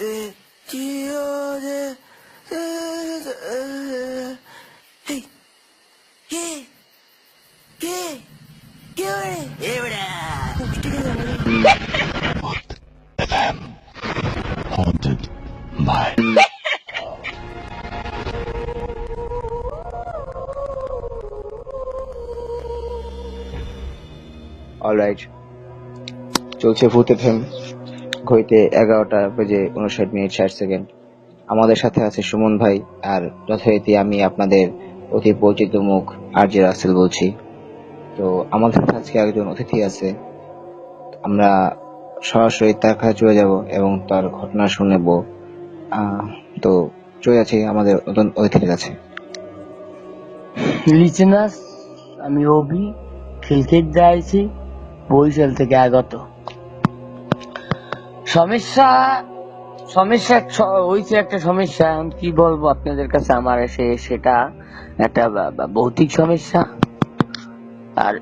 দে চিও দে হেই কে কে কে ওরে এবড়া haunted by alright চলছে ভূত এফএম ঘড়িতে এগারোটা বেজে উনষাট মিনিট ষাট সেকেন্ড। আমাদের সাথে আছে সুমন ভাই আর যথারীতি আমি আপনাদের অতি পরিচিত মুখ আর রাসেল বলছি। তো আমাদের সাথে আজকে একজন অতিথি আছে। আমরা সরাসরি তার কাছে চলে যাব এবং তার ঘটনা শুনেব তো চলে যাচ্ছি আমাদের নতুন অতিথির কাছে। আমি অভি খিলখিট যাইছি, বরিশাল থেকে আগত। সমস্যা সমস্যা হয়েছে একটা সমস্যা। এখন কি বলব আপনাদের কাছে আমার এসে সেটা একটা ভৌতিক সমস্যা। আর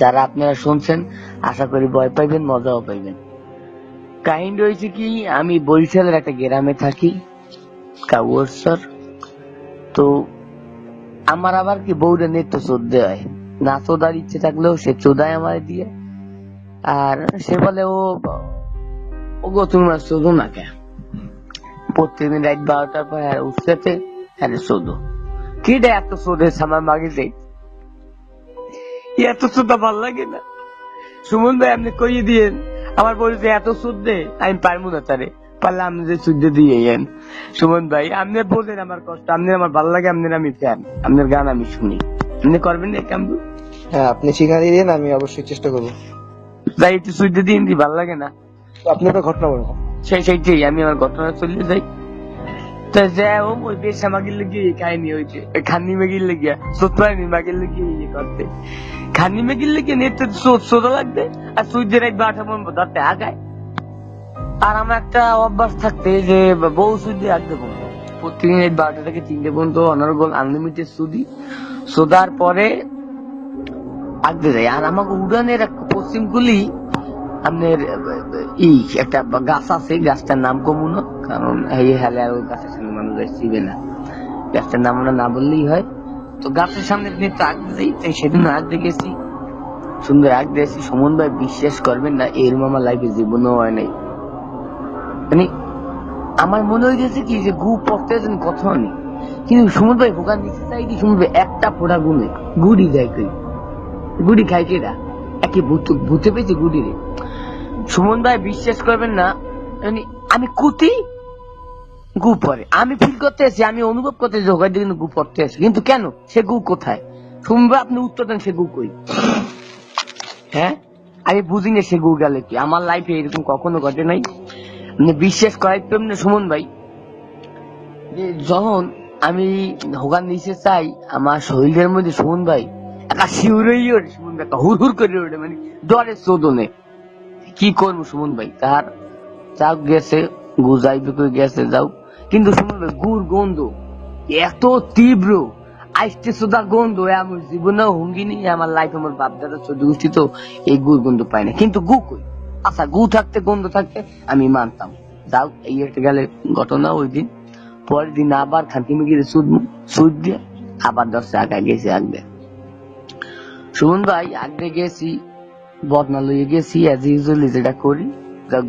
যারা আপনারা শুনছেন, আশা করি ভয় পাইবেন, মজাও পাইবেন। কাহিনী হয়েছে কি, আমি বরিশালের একটা গ্রামে থাকি কাউয়ারসর তো আমার আবার কি বউরে নেত্য চোদ্দে হয়। না চোদার ইচ্ছে থাকলেও সে চোদায় আমার দিয়ে। আর সে বলে, ও ও গো তুমি আর চোদো না কে প্রত্যেকদিন রাত বারোটার পর হ্যাঁ উঠতে হ্যাঁ চোদো। কি রে এত চোদে আমার মাগে যাই এত চোদা ভালো লাগে না। সুমন ভাই, আপনি কইয়ে দিয়েন, আমার বলছে এত সুদ দে আমি পারব না তারে। পারলে আপনি যে সুদ দিয়ে এন। সুমন ভাই, আপনি বলেন আমার কষ্ট, আপনি আমার ভালো লাগে আপনার আমি ফ্যান আপনার গান আমি শুনি। আপনি করবেন না কাম? হ্যাঁ আপনি দিয়ে দিন আমি অবশ্যই চেষ্টা করব। যাই একটু সুদ দিন দি ভালো লাগে না। আপনি একটা ঘটনা বলুন। সেই সেইটাই আমি আমার ঘটনা চলে যাই। তা যাই হোক ওই বেশ আমাকে লেগে এই কাহিনী হয়েছে। খান্নি মেগির লেগে সত্যি মাগের লেগে ইয়ে করতে। খান্নি মেগির লেগে নেতে সোদা লাগবে আর সুইদের রাত বাটা মন ধরতে আগায়। আর আমার একটা অভ্যাস থাকতে যে বউ সুদি আগে বলব। প্রতিদিন রাত বারোটা থেকে তিনটে পর্যন্ত অনারগোল আনলিমিটেড সুদি। সোদার পরে আগতে যায় আর আমাকে উড়ানের একটা পশ্চিম গুলি আপনার ই, একটা গাছ আছে, গাছটার নাম কমুনো, কারণ এই ওই গাছের সামনে মানুষ চিবে না। গাছটার নাম না বললেই হয়। তো গাছের সামনে আপনি আগ দিই তাই সেদিন আগ দেখেছি সুন্দর আগ দিয়েছি। সুমন ভাই বিশ্বাস করবেন না, এরম আমার লাইফে জীবনও হয় নাই। মানে আমার মনে হয়েছে কি, যে গু পড়তে কথা নেই কিন্তু সুমন ভাই ভোগান দিচ্ছে চাই কি, সুমন ভাই একটা ফোটা গুনে, গুড়ি দেয় গুড়ি খাই কেরা একে ভূত পেয়েছে গুড়ি রে সুমন ভাই বিশ্বাস করবেন না আমি কুতি, গু পরে। আমি ফিল করতে আছি আমি অনুভব করতে আছি ওখানে কিন্তু গু পড়তে আছি কিন্তু কেন? সে গু কোথায়? ভাই, আপনি উত্তর দেন, সে গু কই? হ্যাঁ? আমি বুঝি না সে গু গেলে কি। আমার লাইফে এরকম কখনো ঘটে নাই। মানে বিশ্বাস করাই না সুমন ভাই, যে যখন আমি হোগান নিচে চাই, আমার শরীরের মধ্যে সুমন ভাই একটা শিউরেই ওঠে সুমন হুর হুর করে ওঠে মানে কি করব সুমন ভাই? তার গেছে গেছে, যাও। কিন্তু সুমন ভাই গন্ধ, এত তীব্র আইসতে গন্ধ আমার হুঙ্গিনি আমার লাইফ আমার বাপ দাদা তো এই গুড় গন্ধ পায় না। কিন্তু গু কই? আচ্ছা গু থাকতে, গন্ধ থাকতে আমি মানতাম। যাও, এই একটা গেলে ঘটনা ওই দিন। পরের দিন আবার খান্তি মিগিরে সুদ সুদ দিয়ে আবার দশটা আগায় গেছে আগবে সুমন ভাই আগে গেছি, বদনা লইয়ে গেছি অ্যাজ ইউজুয়ালি যেটা করি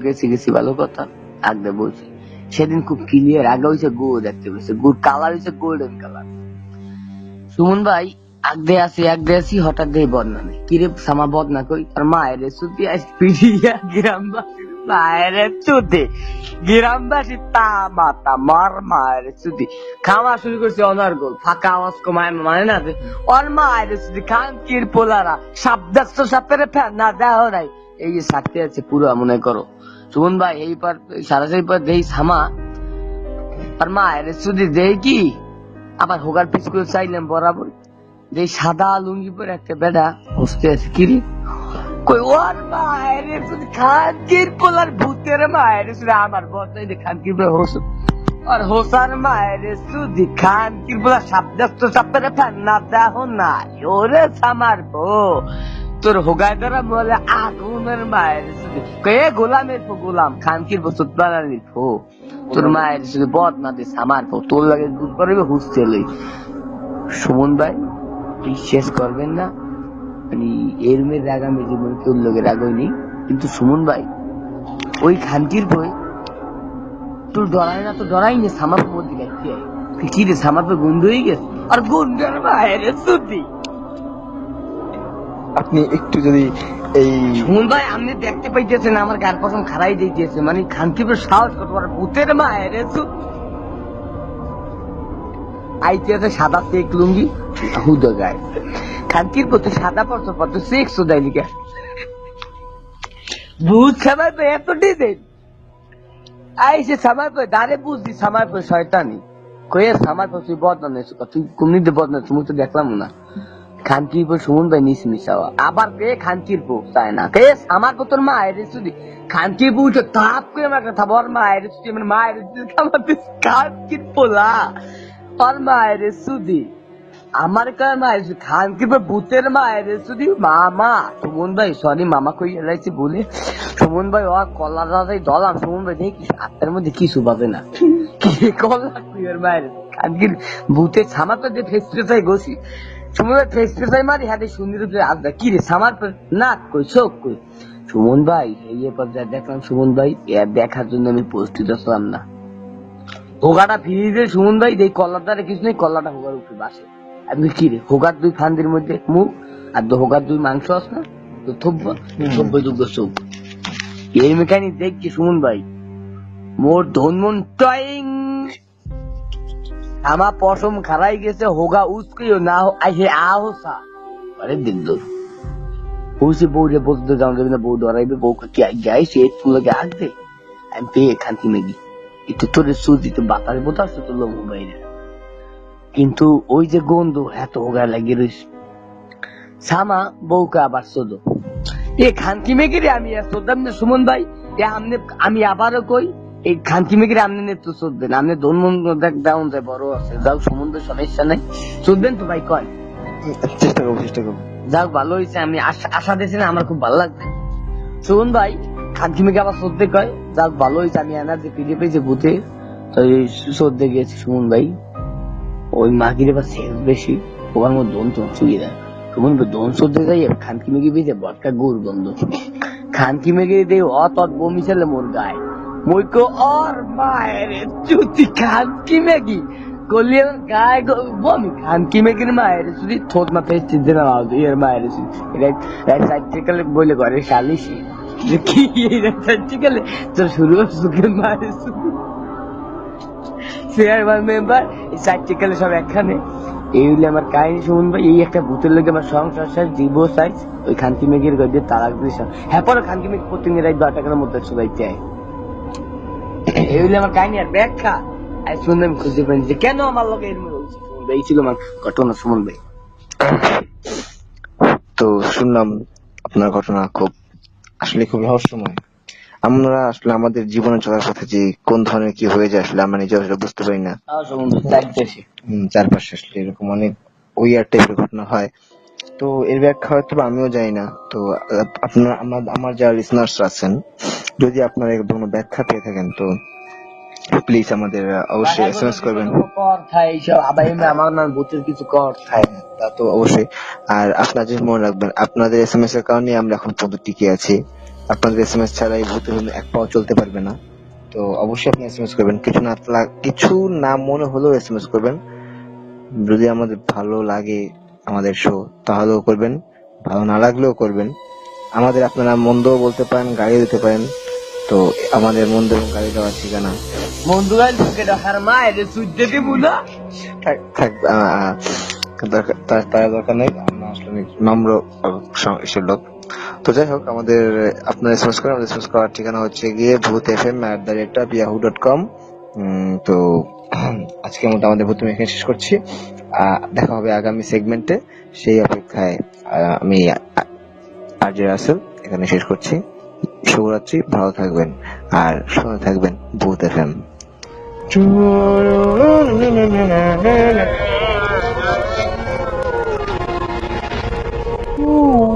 গেছি গেছি, ভালো কথা আগে বলছি। সেদিন খুব ক্লিয়ার আগে হয়েছে গো দেখতে পেয়েছে গুড় কালার হয়েছে গোল্ডেন কালার সুমন ভাই আগদে আসি আগদে আসি হঠাৎ দিয়ে বদনা নেই। কিরে, সামা বদনা কই? আর মায়ের সুতি আইস পিড়িয়া গ্রামবাসী মায়ের চুতে গ্রামবাসী তা মাতা, মার মায়ের সুতি খাওয়া শুরু করছে ফাঁকা আওয়াজ মানে না মায়ের সুতি খান কির পোলারা ফ্যান না দেহ নাই এই সাথে আছে পুরো, মনে করো। সুমন ভাই, এই পার দেই সামা। আর মায়ের সুদি দেই কি? আবার হোগার পিস করে চাইলাম বরাবর। যে সাদা লুঙ্গি পরে একটা বেড়া হসতে আছে কিরি কই, ওর পোলার ভূতের মায়ের আমার পোলার হোস। আর হোসার মায়ের সাপের ফ্যান না দেহ ওরে সামার বো তোর হোগায় ধরা বলে আগুনের মায়ের শুধু কে গোলামের ফো গোলাম খানকির ফো সুতবানানির ফো তোর মায়ের শুধু বদ না দিস আমার ফো তোর লাগে গুড করবে হুসতে লই সুমন ভাই বিশ্বাস করবেন না। মানে এর মেয়ের রাগ আমি জীবনে তোর লোকে রাগ হয়নি কিন্তু সুমন ভাই ওই খানকির বই তোর ডরাই না তো ডরাই নি সামার মধ্যে গেছে। কি রে সামার গন্ধ হয়ে গেছে? আর গন্ধের মায়ের সুতি আপনি একটু যদি এই সুমন ভাই আপনি দেখতে পাইতেছেন আমার গার পছন খারাই দিতেছে। মানে খানকিপুর সাহস কত বড় ভূতের মায়ের আইতে আছে সাদা চেক লুঙ্গি হুদ গায়ে। খানকির প্রতি সাদা পড়তো চেক সোদাই লিখে। ভূত সামার পে এত ডিজাইন আইসে সামার পে দাঁড়ে বুঝছি সামার পে শয়তানি। কয়ে সামার পে তুই তুই তুমি তো দেখলাম না। পর সুমন ভাই নিস আবার কে? খানকির পো চায় না? কে? আমার পর তোর মায়ের সুদি খানকির পো উঠে তাপ করে আমার কথা বর মায়ের সুদি আমার মায়ের সুদি আমাদের খানকির পোলা। আর মায়ের সুদি আমার কার মায়ের সুদি খানকির পর ভূতের মায়ের সুদি মামা? সুমন ভাই সরি মামা কই এলাইছি বলে। সুমন ভাই ও কলা দাদাই দলাম সুমন ভাই, দেখি আত্মার মধ্যে কিছু পাবে না। কি কলা তুই ওর মায়ের খানকির ভূতের ছামা তো যে ফেস ফেসাই গছি। সুমন ভাই ফেস ফেসাই মারি, হাতে সুন্দর আসবে কি রে নাক কই, চোখ কই। সুমন ভাই, এই পর্যায়ে দেখলাম সুমন ভাই দেখার জন্য আমি প্রস্তুত ছিলাম না। হোগাটা ফিরিয়ে দিয়ে সুমন ভাই এই কলার দ্বারা কিছু নেই, কলাটা হোগার উপরে বাসে। আমি কি রে হোগার দুই ফান্দির মধ্যে মুখ আর দো হোগার দুই মাংস আছে না? তো থব্য থব্য যোগ্য চোখ এই মেকানিক দেখছি, সুমন ভাই, মোর ধনমন টয়িং। পশম খারাই গেছে, হোগা উস্কিও না আহসা আরে বলতে যাও না, বউ ডরাইবে বউকে কি যাই সে আগ দে, আমি পেয়ে খান্তি মেগি একটু তোর সুজি তো বাতাস, বোতাস তো লোক বাইরে। কিন্তু ওই যে গন্ধ এত হোগা লাগিয়ে রয়েছে সামা বউকে আবার শোধো এ খানকি মেগিরে আমি আর না সুমন ভাই এ আমনে আমি আবারও কই এই খানকি মেগিরে আপনি নেতৃত্ব চোদ্দেন আপনি ধর্মন দেখ ডাউন যায় বড় আছে। যাও সম্বন্ধে সমস্যা নাই। চোদ্দেন তো ভাই কয়। চেষ্টা করব চেষ্টা করব। যাক ভালো হয়েছে আমি আশা দিয়েছি না আমার খুব ভালো লাগছে সুমন ভাই খানকি মেঘে আবার সদ্যে কয়। যাক ভালো হয়েছে আমি এনার্জি ফিরে পেয়েছি ভূতে। তো সদ্যে গিয়েছি সুমন ভাই। ওই মাগির এবার সেল বেশি ওর মধ্যে দোন তো চুই দেয় ভাই দোন সদ্যে যাই খানকি মেঘে বেজে বটকা গুড় গন্ধ। খানকি মেঘে দিয়ে অত বমি ছেলে মোর গায়ে। মইকো আর মায়ের, চুতি খানকি মেঘি আমার গায়ে বমি খানকি মেঘির মায়ের শুধু থোত মাথায় চিনতে না এর মায়ের শুধু এটা সাইটিক্যালে বলে ঘরে শালিশি। কি সাইটিক্যালে তোর শুরু সুখের মায়ের শুধু চেয়ারম্যান মেম্বার এই সাইটিক্যালে সব একখানে। এই হইলে আমার কাহিনী এই একটা ভূতের লোক আমার সংসার জীব সাইজ ওই মেঘের গদ্যে তালাক হ্যাঁ পরে মেঘ প্রতিদিন মধ্যে এই হইলে আমার কাহিনী আর ব্যাখ্যা। আর শুনলে আমি খুঁজে পাইনি যে কেন আমার লোক এই ছিল আমার ঘটনা সুমন ভাই। তো শুনলাম আপনার ঘটনা খুব, আসলে খুব রহস্যময়। আমরা আসলে আমাদের জীবনে চলার পথে যে কোন ধরনের কি হয়ে যায় আসলে আমরা নিজে আসলে বুঝতে পারি না। চারপাশে। আসলে এরকম অনেক ওয়ার টাইপের ঘটনা হয়। তো এর ব্যাখ্যা হয়তো আমিও জানি না। তো আপনার আমার আমার যারা লিসনার্স আছেন যদি আপনারা এর কোনো ব্যাখ্যা পেয়ে থাকেন তো প্লিজ আমাদের অবশ্যই এস এম এস করবেন আমার নাম ভূতের কিছু কর হ্যাঁ, তা তো অবশ্যই। আর আপনার মনে রাখবেন আপনাদের এস এম এস এর কারণে আমরা এখন পর্যন্ত টিকে আছি। আপনাদের এস এম এস ছাড়া এই ভূতের এক পাও চলতে পারবে না। তো অবশ্যই আপনি এস এম এস করবেন। কিছু না কিছু না মনে হলেও এস এম এস করবেন। যদি আমাদের ভালো লাগে আমাদের শো তাহলেও করবেন। ভালো না লাগলেও করবেন। আমাদের আপনারা মন্দও বলতে পারেন গাড়ি দিতে পারেন। তো আমাদের মন্দ এবং গাড়ি দেওয়ার ঠিকানা? দরকার- তার দরকার নেই। আমরা আসলে নম্র লোক। তো যাই হোক, আমাদের, আপনার এসএমএস করে আমাদের এসএমএস করার ঠিকানা হচ্ছে গিয়ে Bhoot F M at the rate of Yahoo dot com তো আজকের মতো আমাদের প্রথমে এখানে শেষ করছি। দেখা হবে আগামী সেগমেন্টে সেই অপেক্ষায় আমি আর জে রাসেল এখানে শেষ করছি। শুভরাত্রি, ভালো থাকবেন। আর শুনে থাকবেন ভূত এফ এম Ooh.